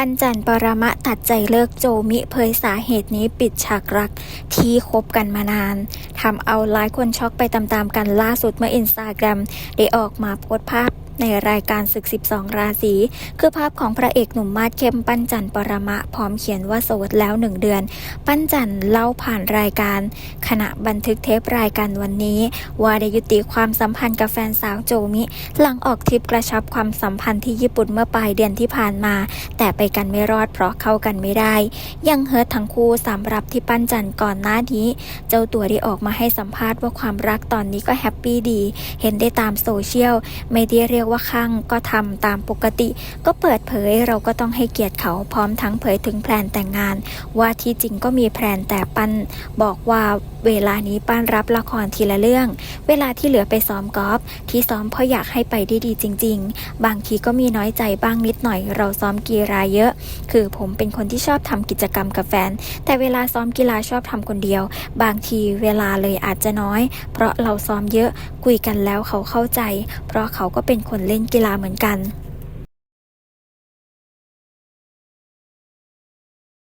ปันจันปรมะตัดใจเลิกโจมิเผยสาเหตุนี้ปิดฉากรักที่คบกันมานานทำเอาหลายคนช็อกไปตามๆกันล่าสุดเมื่ออินสตาแกรมได้ออกมาโพสต์ภาพ ในรายการศึก 12 ราศี คือภาพของพระเอกหนุ่มมาดเข้มปั้นจันปรมะ พร้อมเขียนว่าโสดแล้วหนึ่งเดือน ปั้นจันเล่าผ่านรายการ ขณะบันทึกเทปรายการวันนี้ ว่าได้ยุติความสัมพันธ์กับแฟนสาวโจมิ หลังออกทริปกระชับความสัมพันธ์ที่ญี่ปุ่นเมื่อปลายเดือนที่ผ่านมา แต่ไปกันไม่รอดเพราะเข้ากันไม่ได้ ยังเฮิร์ตทั้งคู่สำหรับที่ปั้นจันก่อนหน้านี้ เจ้าตัวได้ออกมาให้สัมภาษณ์ว่าความรักตอนนี้ก็แฮปปี้ดี เห็นได้ตามโซเชียลไม่ได้เรียกว่าข้างก็ทำตามปกติ ก็เปิดเผยเราก็ต้องให้เกียรติเขาพร้อมทั้งเผยถึงแพลนแต่งงาน ว่าที่จริงก็มีแพลนแต่ปั้นบอกว่าเวลานี้ปั้นรับละครทีละเรื่อง เวลาที่เหลือไปซ้อมกอล์ฟที่ซ้อมเพราะอยากให้ไปได้ดีจริง ๆ บางทีก็มีน้อยใจบ้างนิดหน่อย เราซ้อมกีฬาเยอะ คือผมเป็นคนที่ชอบทำกิจกรรมกับแฟน แต่เวลาซ้อมกีฬาชอบทำคนเดียว บางทีเวลาเลยอาจจะน้อย เพราะเราซ้อมเยอะคุยกันแล้วเขาเข้าใจ เพราะเขาก็เป็นคนเล่นกีฬาเหมือนกัน